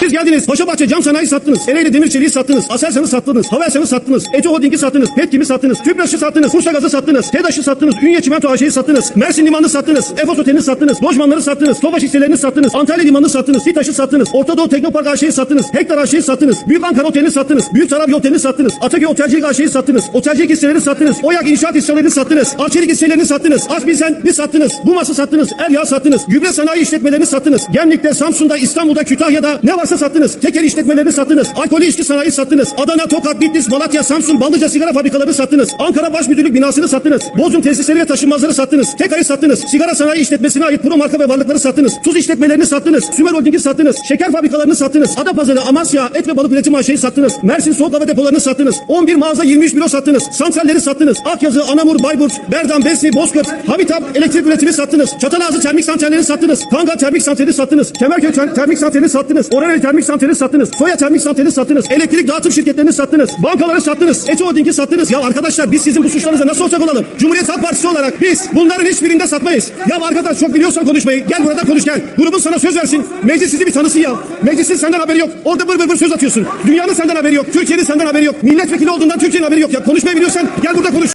Siz geldiniz, Paşabahçe cam sanayi sattınız, Ereğli demir çeliği sattınız, Aselsan'ı sattınız, Havelsan'ı sattınız, Ece Holding'i sattınız, Petkim'i sattınız, Tüpraş'ı sattınız, Bursa Gaz'ı sattınız, TEDAŞ'ı sattınız, Ünye Çimento AŞ'yi sattınız, Mersin Limanı'nı sattınız, Efos Oteli'ni sattınız, lojmanları sattınız, Tofaş hisselerini sattınız, Antalya Limanı'nı sattınız, SİTAŞ'ı sattınız, Orta Doğu Teknopark AŞ'yi sattınız, Hektar AŞ'yi sattınız, Büyük Ankara Oteli'ni sattınız, Büyük Tarabya Oteli'ni sattınız, Ataköy Otelcilik AŞ'yi sattınız, Otelcilik hisselerini sattınız, Oyak İnşaat hisselerini sattınız, Arçelik hisselerini sattınız, Asbilsen'i sattınız, Bumas'ı sattınız, El Yağ sattınız, gübre sanayi işletmelerini sattınız, Gemlik'te, Samsun'da, İstanbul'da, Kütahya'da ne varsa sattınız, tekel işletmelerini sattınız, alkolü içki sanayi sattınız, Adana, Tokat, Bitlis, Malatya, Samsun, Ballıca sigara fabrikalarını sattınız, Ankara Baş Müdürlük binasını sattınız, Bozum tesisleri ve taşınmazları sattınız, Tekay'ı sattınız, sigara sanayi işletmesine ait pro marka ve varlıkları sattınız, tuz işletmelerini sattınız, Sümer Holding'i sattınız, şeker fabrikalarını sattınız, Adapazarı, Amasya, et ve balık üretim AŞ'yi sattınız, Mersin soğuk hava depolarını sattınız, 11 mağaza 23 büro sattınız, santralleri sattınız, Akyazı, Anamur, Bayburt, Berdan, Besni, Bozkurt, Habitat, elektrik üretimi sattınız, Çatalazı termik santralleri sattınız, Kangal termik santrali sattınız, Kemerköy ter- termik santrali sattınız, Oraneli termik santrali sattınız, Soya termik santrali sattınız, elektrik dağıtım şirketlerini sattınız, bankaları sattınız, Eti Holding'i sattınız. Ya arkadaşlar biz sizin bu suçlarınıza nasıl ortak olalım? Cumhuriyet Halk Partisi olarak biz bunların hiçbirinde satmayız. Ya arkadaş çok biliyorsan konuşmayı gel burada konuş gel. Grubun sana söz versin. Meclis sizi bir tanısın ya. Meclisin senden haberi yok. Orada bır bır bır söz atıyorsun. Dünyanın senden haberi yok. Türkiye'nin senden haberi yok. Milletvekili olduğundan Türkiye'nin haberi yok ya. Konuşmayı biliyorsan gel burada konuş.